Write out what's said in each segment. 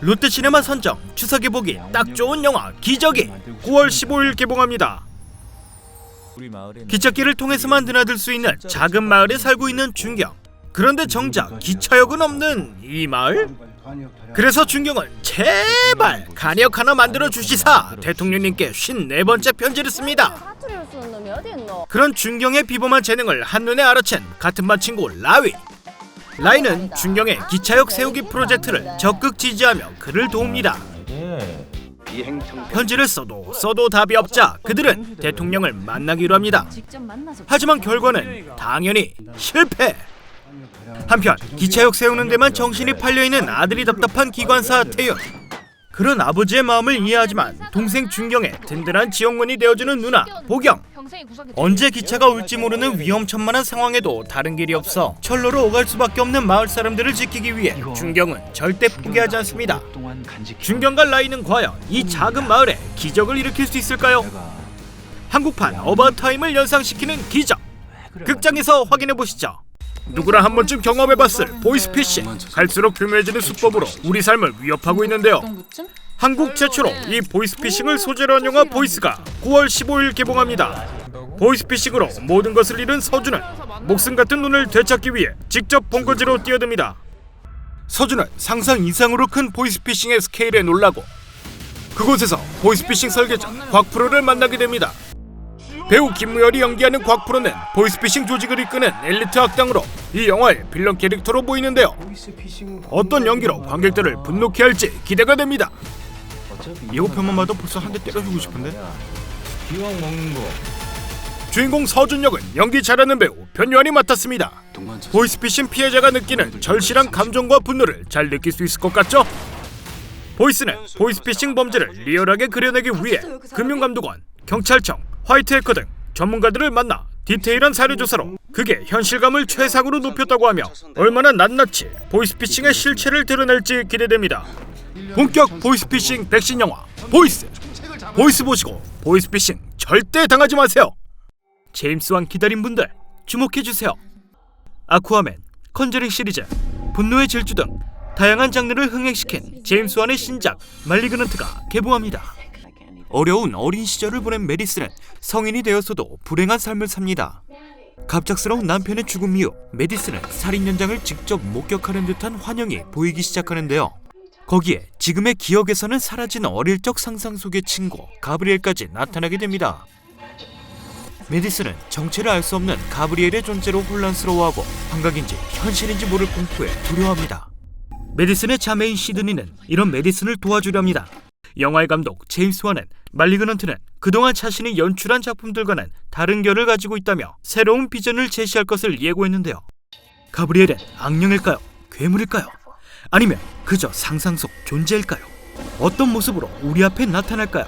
롯데 시네마 선정 추석에 보기 딱 좋은 영화 기적이 9월 15일 개봉합니다. 기찻길을 통해서만 드나들 수 있는 작은 마을에 살고 있는 준경. 그런데 정작 기차역은 없는 이 마을? 그래서 준경은 제발 간역 하나 만들어 주시사 대통령님께 54번째 편지를 씁니다. 그런 준경의 비범한 재능을 한눈에 알아챈 같은 반 친구 라위. 라이는 준경의 기차역 세우기 프로젝트를 적극 지지하며 그를 도웁니다. 편지를 써도 써도 답이 없자 그들은 대통령을 만나기로 합니다. 하지만 결과는 당연히 실패. 한편 기차역 세우는 데만 정신이 팔려 있는 아들이 답답한 기관사 태윤. 그런 아버지의 마음을 이해하지만 동생 준경의 든든한 지원군이 되어주는 누나 보경. 언제 기차가 올지 모르는 위험천만한 상황에도 다른 길이 없어 철로로 오갈 수밖에 없는 마을 사람들을 지키기 위해 준경은 절대 포기하지 않습니다. 준경과 라이는 과연 이 작은 마을에 기적을 일으킬 수 있을까요? 한국판 어바타임을 연상시키는 기적. 극장에서 확인해 보시죠. 누구나 한 번쯤 경험해봤을 보이스피싱. 갈수록 교묘해지는 수법으로 우리 삶을 위협하고 있는데요. 한국 최초로 이 보이스피싱을 소재로 한 영화 보이스가 9월 15일 개봉합니다. 보이스피싱으로 모든 것을 잃은 서준은 목숨 같은 눈을 되찾기 위해 직접 본거지로 뛰어듭니다. 서준은 상상 이상으로 큰 보이스피싱의 스케일에 놀라고 그곳에서 보이스피싱 설계자 곽프로를 만나게 됩니다. 배우 김무열이 연기하는 곽프로는 보이스피싱 조직을 이끄는 엘리트 악당으로 이 영화의 빌런 캐릭터로 보이는데요. 어떤 연기로 관객들을 분노케 할지 기대가 됩니다. 예고편만 봐도 벌써 한 대 때려주고 싶은데. 기왕 먹는 거 주인공 서준 역은 연기 잘하는 배우 변요한이 맡았습니다. 보이스피싱 피해자가 느끼는 절실한 감정과 분노를 잘 느낄 수 있을 것 같죠? 보이스는 보이스피싱 범죄를 리얼하게 그려내기 위해 금융감독원, 경찰청, 화이트해커 등 전문가들을 만나 디테일한 사료 조사로 그게 현실감을 최상으로 높였다고 하며 얼마나 낱낱이 보이스피싱의 실체를 드러낼지 기대됩니다. 본격 보이스피싱 백신 영화 보이스 보이스 보시고 보이스피싱 절대 당하지 마세요. 제임스 왕 기다린 분들 주목해 주세요. 아쿠아맨, 컨저링 시리즈, 분노의 질주 등 다양한 장르를 흥행시킨 제임스 완의 신작 말리그넌트가 개봉합니다. 어려운 어린 시절을 보낸 메디스는 성인이 되어서도 불행한 삶을 삽니다. 갑작스러운 남편의 죽음 이후 메디스는 살인 현장을 직접 목격하는 듯한 환영이 보이기 시작하는데요. 거기에 지금의 기억에서는 사라진 어릴 적 상상 속의 친구 가브리엘까지 나타나게 됩니다. 메디스는 정체를 알 수 없는 가브리엘의 존재로 혼란스러워하고 환각인지 현실인지 모를 공포에 두려워합니다. 메디슨의 자매인 시드니는 이런 메디슨을 도와주렵니다. 영화의 감독 제임스 완은 말리그넌트는 그동안 자신이 연출한 작품들과는 다른 결을 가지고 있다며 새로운 비전을 제시할 것을 예고했는데요. 가브리엘은 악령일까요? 괴물일까요? 아니면 그저 상상 속 존재일까요? 어떤 모습으로 우리 앞에 나타날까요?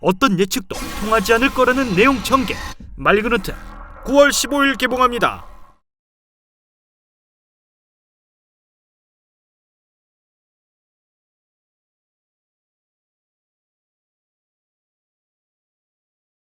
어떤 예측도 통하지 않을 거라는 내용 전개 말리그넌트 9월 15일 개봉합니다.